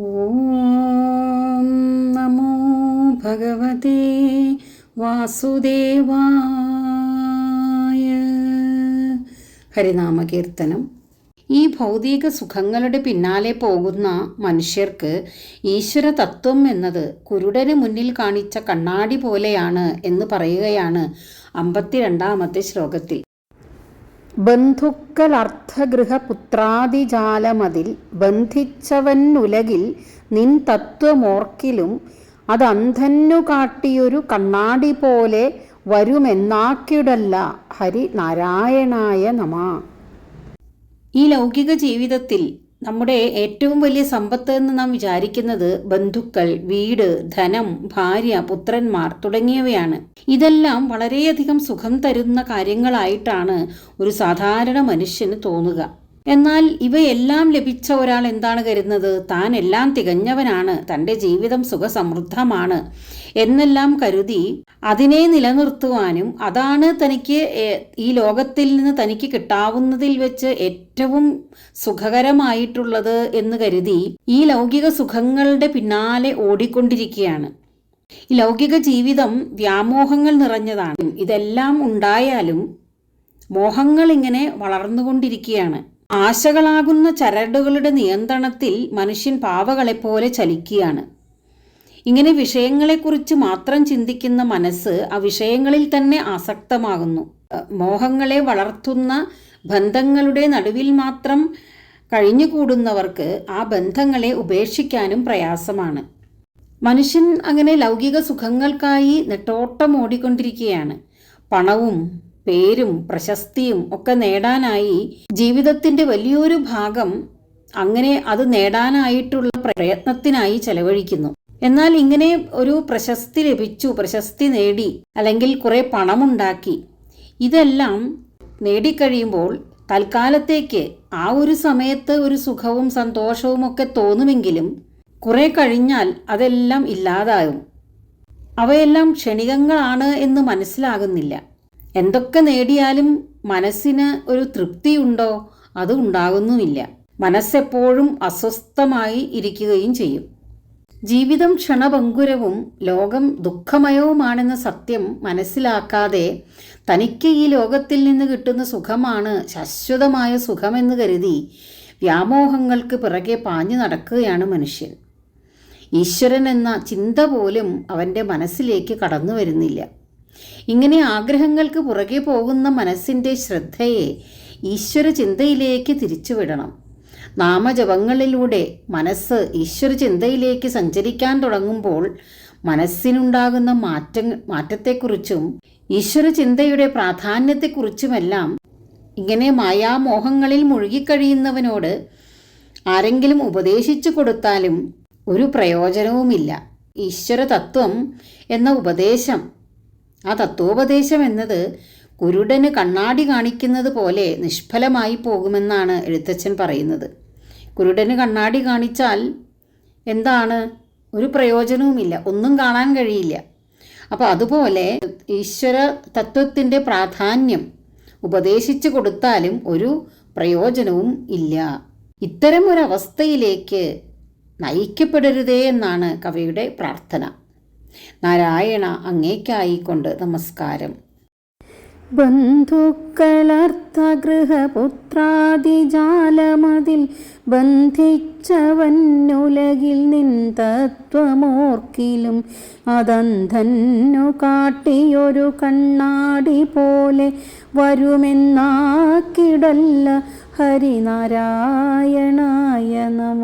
ഓം നമോ ഭഗവതേ വാസുദേവായ. ഹരിനാമകീർത്തനം. ഈ ഭൗതിക സുഖങ്ങളുടെ പിന്നാലെ പോകുന്ന മനുഷ്യർക്ക് ഈശ്വര തത്വം എന്നത് കുരുടന് മുന്നിൽ കാണിച്ച കണ്ണാടി പോലെയാണ് എന്ന് പറയുകയാണ് അമ്പത്തിരണ്ടാമത്തെ ശ്ലോകത്തിൽ. ബന്ധുക്കലർത്ഥഗൃഹപുത്രാദിജാലമതിൽ ബന്ധിച്ചവന്നുലകിൽ നിൻ തത്വമോർക്കിലും അതന്ധന്നു കാട്ടിയൊരു കണ്ണാടി പോലെ വരുമെന്നാക്കിയുടല്ല ഹരി നാരായണായ നമ. ഈ ലൗകിക ജീവിതത്തിൽ നമ്മുടെ ഏറ്റവും വലിയ സമ്പത്ത് എന്ന് നാം വിചാരിക്കുന്നത് ബന്ധുക്കൾ വീട് ധനം ഭാര്യ പുത്രന്മാർ തുടങ്ങിയവയാണ്. ഇതെല്ലാം വളരെയധികം സുഖം തരുന്ന കാര്യങ്ങളായിട്ടാണ് ഒരു സാധാരണ മനുഷ്യന് തോന്നുക. എന്നാൽ ഇവയെല്ലാം ലഭിച്ച ഒരാൾ എന്താണ് കരുതുന്നത്? താൻ എല്ലാം തികഞ്ഞവനാണ്. തന്റെ ജീവിതം സുഖസമൃദ്ധമാണ് എന്നെല്ലാം കരുതി അതിനെ നിലനിർത്തുവാനും അതാണ് തനിക്ക് ഈ ലോകത്തിൽ നിന്ന് തനിക്ക് കിട്ടാവുന്നതിൽ വെച്ച് ഏറ്റവും സുഖകരമായിട്ടുള്ളത് എന്ന് കരുതി ഈ ലൗകിക സുഖങ്ങളുടെ പിന്നാലെ ഓടിക്കൊണ്ടിരിക്കുകയാണ്. ഈ ലൗകിക ജീവിതം വ്യാമോഹങ്ങൾ നിറഞ്ഞതാണ്. ഇതെല്ലാം ഉണ്ടായാലും മോഹങ്ങൾ ഇങ്ങനെ വളർന്നുകൊണ്ടിരിക്കുകയാണ്. ആശകളാകുന്ന ചരടുകളുടെ നിയന്ത്രണത്തിൽ മനുഷ്യൻ പാവകളെപ്പോലെ ചലിക്കുകയാണ്. ഇങ്ങനെ വിഷയങ്ങളെക്കുറിച്ച് മാത്രം ചിന്തിക്കുന്ന മനസ്സ് ആ വിഷയങ്ങളിൽ തന്നെ ആസക്തമാകുന്നു. മോഹങ്ങളെ വളർത്തുന്ന ബന്ധങ്ങളുടെ നടുവിൽ മാത്രം കഴിഞ്ഞുകൂടുന്നവർക്ക് ആ ബന്ധങ്ങളെ ഉപേക്ഷിക്കാനും പ്രയാസമാണ്. മനുഷ്യൻ അങ്ങനെ ലൗകിക സുഖങ്ങൾക്കായി നെട്ടോട്ടം ഓടിക്കൊണ്ടിരിക്കുകയാണ്. പണവും പേരും പ്രശസ്തിയും ഒക്കെ നേടാനായി ജീവിതത്തിന്റെ വലിയൊരു ഭാഗം അങ്ങനെ അത് നേടാനായിട്ടുള്ള പ്രയത്നത്തിനായി ചെലവഴിക്കുന്നു. എന്നാൽ ഇങ്ങനെ ഒരു പ്രശസ്തി ലഭിച്ചു പ്രശസ്തി നേടി അല്ലെങ്കിൽ കുറെ പണമുണ്ടാക്കി ഇതെല്ലാം നേടിക്കഴിയുമ്പോൾ തൽക്കാലത്തേക്ക് ആ ഒരു സമയത്ത് ഒരു സുഖവും സന്തോഷവും ഒക്കെ തോന്നുമെങ്കിലും കുറെ കഴിഞ്ഞാൽ അതെല്ലാം ഇല്ലാതാകും. അവയെല്ലാം ക്ഷണികങ്ങളാണ് എന്ന് മനസ്സിലാകുന്നില്ല. എന്തൊക്കെ നേടിയാലും മനസ്സിന് ഒരു തൃപ്തിയുണ്ടോ അത് ഉണ്ടാകുന്നുമില്ല. മനസ്സെപ്പോഴും അസ്വസ്ഥമായി ഇരിക്കുകയും ചെയ്യും. ജീവിതം ക്ഷണഭങ്കുരവും ലോകം ദുഃഖമയവുമാണെന്ന സത്യം മനസ്സിലാക്കാതെ തനിക്ക് ഈ ലോകത്തിൽ നിന്ന് കിട്ടുന്ന സുഖമാണ് ശാശ്വതമായ സുഖമെന്ന് കരുതി വ്യാമോഹങ്ങൾക്ക് പിറകെ പാഞ്ഞു നടക്കുകയാണ് മനുഷ്യൻ. ഈശ്വരൻ എന്ന ചിന്ത പോലും അവന്റെ മനസ്സിലേക്ക് കടന്നു വരുന്നില്ല. ഇങ്ങനെ ആഗ്രഹങ്ങൾക്ക് പുറകെ പോകുന്ന മനസ്സിന്റെ ശ്രദ്ധയെ ഈശ്വര ചിന്തയിലേക്ക് തിരിച്ചുവിടണം. നാമജപങ്ങളിലൂടെ മനസ്സ് ഈശ്വര ചിന്തയിലേക്ക് സഞ്ചരിക്കാൻ തുടങ്ങുമ്പോൾ മനസ്സിനുണ്ടാകുന്ന മാറ്റ മാറ്റത്തെക്കുറിച്ചും ഈശ്വര ചിന്തയുടെ പ്രാധാന്യത്തെക്കുറിച്ചുമെല്ലാം ഇങ്ങനെ മായാമോഹങ്ങളിൽ മുഴുകിക്കഴിയുന്നവനോട് ആരെങ്കിലും ഉപദേശിച്ചു കൊടുത്താലും ഒരു പ്രയോജനവുമില്ല. ഈശ്വര തത്വം എന്ന ഉപദേശം ആ തത്വോപദേശം എന്നത് കുരുടന് കണ്ണാടി കാണിക്കുന്നത് പോലെ നിഷ്ഫലമായി പോകുമെന്നാണ് എഴുത്തച്ഛൻ പറയുന്നത്. കുരുടന് കണ്ണാടി കാണിച്ചാൽ എന്താണ്? ഒരു പ്രയോജനവുമില്ല. ഒന്നും കാണാൻ കഴിയില്ല. അപ്പോൾ അതുപോലെ ഈശ്വര തത്വത്തിന്റെ പ്രാധാന്യം ഉപദേശിച്ചു കൊടുത്താലും ഒരു പ്രയോജനവും ഇല്ല. ഇത്തരം ഒരവസ്ഥയിലേക്ക് നയിക്കപ്പെടരുതേ എന്നാണ് കവിയുടെ പ്രാർത്ഥന. നാരായണ അങ്ങേക്കായിക്കൊണ്ട് നമസ്കാരം. ബന്ധുക്കളർത്ഥഗൃഹപുത്രാദിജാലമതിൽ ബന്ധിച്ചവന്നുലകിൽ നിൻ തത്വമോർക്കിലും അതന്ധന്നു കാട്ടിയൊരു കണ്ണാടി പോലെ വരുമെന്നാക്കിടല്ല ഹരിനാരായണായ നമ.